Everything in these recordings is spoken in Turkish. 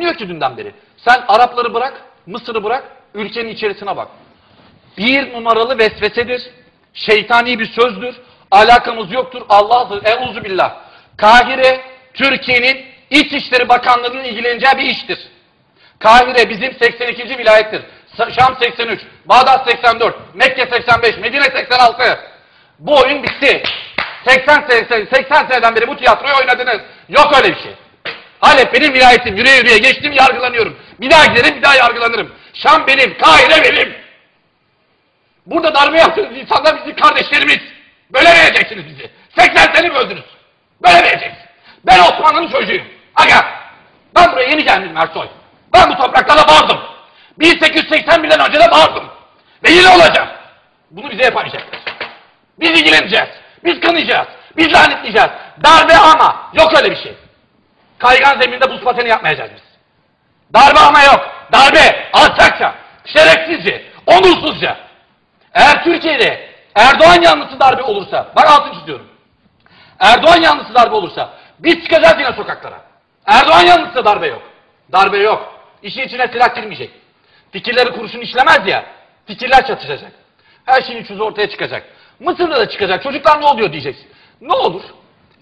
Diyor ki dünden beri. Sen Arapları bırak, Mısır'ı bırak, ülkenin içerisine bak. Bir numaralı vesvesedir, şeytani bir sözdür, alakamız yoktur, Allah'dır, euzu billah. Kahire, Türkiye'nin İçişleri Bakanlığı'nın ilgileneceği bir iştir. Kahire bizim 82. vilayettir. Şam 83, Bağdat 84, Mekke 85, Medine 86. Bu oyun bitti. 80, 80, 80 seneden beri bu tiyatroyu oynadınız. Yok öyle bir şey. Halep benim vilayetim. Yürüye yürüye geçtim yargılanıyorum. Bir daha giderim bir daha yargılanırım. Şam benim, Kahire benim. Burada darbe yaptığınız insanlar bizim kardeşlerimiz. Böyle vereceksiniz bizi. 80 sene mi öldünüz? Böyle vereceksiniz. Ben Osmanlı'nın çocuğuyum. Aga, ben buraya yeni geldim Ersoy. Ben bu topraklarda bağırdım. 1881'den önce de bağırdım. Ve yine olacağım. Bunu bize yapamayacaklar. Biz ilgileneceğiz. Biz kınayacağız. Biz lanetleyeceğiz. Darbe ama yok öyle bir şey. Kaygan zeminde buz pateni yapmayacağız biz. Darbe ama yok. Darbe alçakça, şerefsizce, onursuzca. Eğer Türkiye'de Erdoğan yanlısı darbe olursa, bak altını çiziyorum. Erdoğan yanlısı darbe olursa biz çıkacağız yine sokaklara. Erdoğan yanlısı darbe yok. Darbe yok. İşin içine silah girmeyecek. Fikirleri kurşun işlemez ya. Fikirler çatışacak. Her şeyin çözü ortaya çıkacak. Mısır'da da çıkacak. Çocuklar ne oluyor diyeceksin. Ne olur?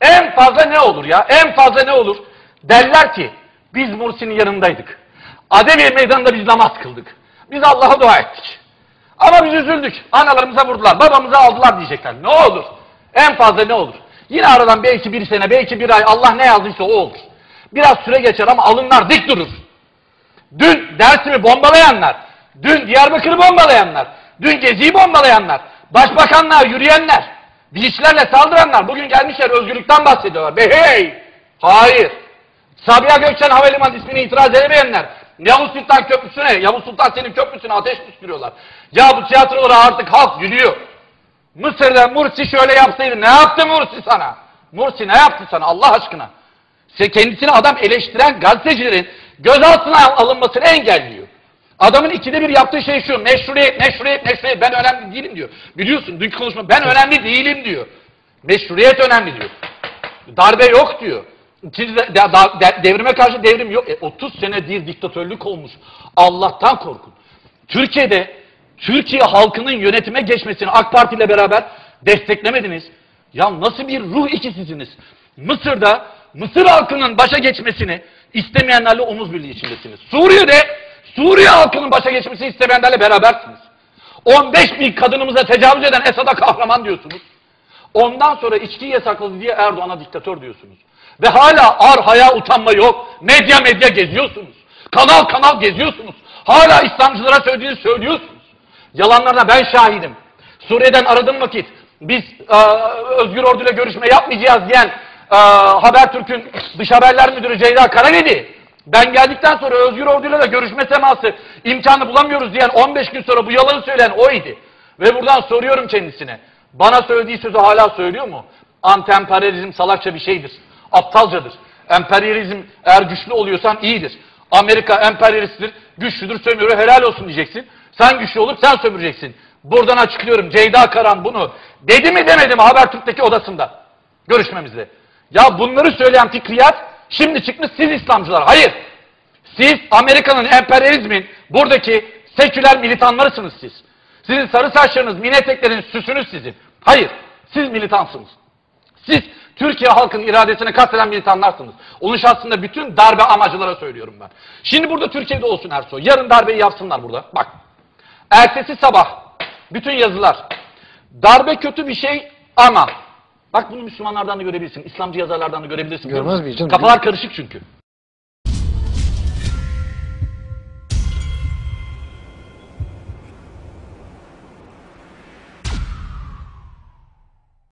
En fazla ne olur ya? En fazla ne olur? Derler ki biz Mursi'nin yanındaydık. Adeviye meydanında biz namaz kıldık. Biz Allah'a dua ettik. Ama biz üzüldük. Analarımıza vurdular, babamıza aldılar diyecekler. Ne olur? En fazla ne olur? Yine aradan belki bir sene, belki bir ay Allah ne yazdıysa o olur. Biraz süre geçer ama alınlar dik durur. Dün Dersim'i bombalayanlar, dün Diyarbakır'ı bombalayanlar, dün Gezi'yi bombalayanlar, başbakanlığa yürüyenler, bilinçlerle saldıranlar bugün gelmişler özgürlükten bahsediyorlar. Be hey! Hayır. Sabiha Gökçen Havalimanı ismini itiraz edemeyenler, Yavuz Sultan Köprüsü'ne, Yavuz Sultan senin köprüsüne ateş püskürüyorlar. Ya bu tiyatrolara artık halk gülüyor. Mısır'da Mursi şöyle yapsaydı ne yaptı Mursi sana? Mursi ne yaptı sana Allah aşkına? Kendisini adam eleştiren gazetecilerin gözaltına alınmasını engelliyor. Adamın ikide bir yaptığı şey şu, meşruiyet, meşruiyet, meşruiyet, ben önemli değilim diyor. Biliyorsun dünkü konuşma, ben önemli değilim diyor. Meşruiyet önemli diyor. Darbe yok diyor. İkinci de, de- de- devrime karşı devrim yok. E, 30 senedir diktatörlük olmuş. Allah'tan korkun. Türkiye'de Türkiye halkının yönetime geçmesini AK Parti ile beraber desteklemediniz. Ya nasıl bir ruh ikisisiniz? Mısır'da Mısır halkının başa geçmesini istemeyenlerle omuz birliği içindesiniz. Suriye'de Suriye halkının başa geçmesini istemeyenlerle berabersiniz. 15 bin kadınımıza tecavüz eden Esad'a kahraman diyorsunuz. Ondan sonra içkiyi yasakladı diye Erdoğan'a diktatör diyorsunuz. Ve hala ar haya utanma yok. Medya medya geziyorsunuz. Kanal kanal geziyorsunuz. Hala İslamcılara söylediğinizi söylüyorsunuz. Yalanlarına ben şahidim. Suriye'den aradığım vakit biz e, Özgür Ordu ile görüşme yapmayacağız diyen e, Habertürk'ün dış haberler müdürü Ceyda Karaledi ben geldikten sonra Özgür Ordu ile de görüşme teması imkanı bulamıyoruz diyen 15 gün sonra bu yalanı söyleyen oydu. Ve buradan soruyorum kendisine. Bana söylediği sözü hala söylüyor mu? Anti-emperyalizm salakça bir şeydir. Aptalcadır. Emperyalizm eğer güçlü oluyorsan iyidir. Amerika emperyalisttir, güçlüdür, sömürüyor, helal olsun diyeceksin. Sen güçlü olup sen sömüreceksin. Buradan açıklıyorum. Ceyda Karan bunu dedi mi demedi mi Habertürk'teki odasında görüşmemizde. Ya bunları söyleyen fikriyat şimdi çıkmış siz İslamcılar. Hayır. Siz Amerika'nın emperyalizmin buradaki seküler militanlarısınız siz. Sizin sarı saçlarınız, mini etekleriniz, süsünüz sizin. Hayır. Siz militansınız. Siz Türkiye halkının iradesine kasteden militanlarsınız. Onun şahsında bütün darbe amacılara söylüyorum ben. Şimdi burada Türkiye'de olsun Ersoy. Yarın darbeyi yapsınlar burada. Bak. Ertesi sabah bütün yazılar. Darbe kötü bir şey ama bak bunu Müslümanlardan da görebilirsin. İslamcı yazarlardan da görebilirsin. Görmez miyiz canım? Kafalar karışık çünkü.